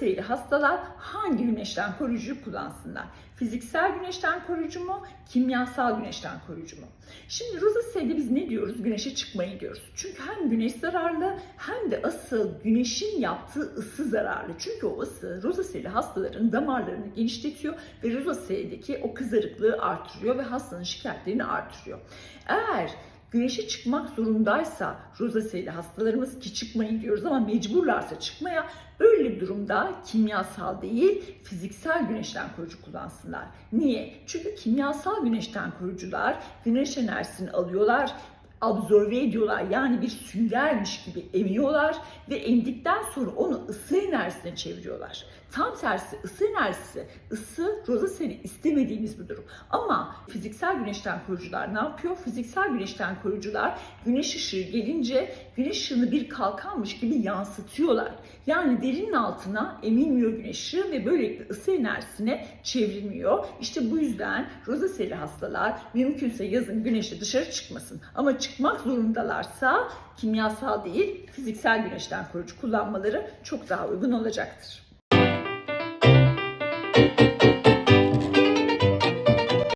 rozaseli hastalar hangi güneşten koruyucu kullansınlar? Fiziksel güneşten koruyucu mu, kimyasal güneşten koruyucu mu? Şimdi rozaselde biz ne diyoruz? Güneşe çıkmayı diyoruz. Çünkü hem güneş zararlı hem de asıl güneşin yaptığı ısı zararlı. Çünkü o ısı rozaseli hastaların damarlarını genişletiyor ve rozaseldeki o kızarıklığı artırıyor ve hastanın şikayetlerini artırıyor. Eğer güneşe çıkmak zorundaysa rozaseli hastalarımız ki çıkmayın diyoruz ama mecburlarsa çıkmaya öyle bir durumda kimyasal değil fiziksel güneşten koruyucu kullansınlar. Niye? Çünkü kimyasal güneşten koruyucular güneş enerjisini alıyorlar absorbe ediyorlar yani bir süngermiş gibi emiyorlar ve emdikten sonra onu ısı enerjisine çeviriyorlar. Tam tersi ısı enerjisi, ısı rozaseli istemediğimiz bir durum. Ama fiziksel güneşten koruyucular ne yapıyor? Fiziksel güneşten koruyucular güneş ışığı gelince güneş ışığını bir kalkanmış gibi yansıtıyorlar. Yani derinin altına emilmiyor güneş ışığı ve böylelikle ısı enerjisine çevrilmiyor. İşte bu yüzden rozaseli hastalar mümkünse yazın güneşe dışarı çıkmasın. Ama çıkmak zorundalarsa kimyasal değil fiziksel güneşten koruyucu kullanmaları çok daha uygun olacaktır.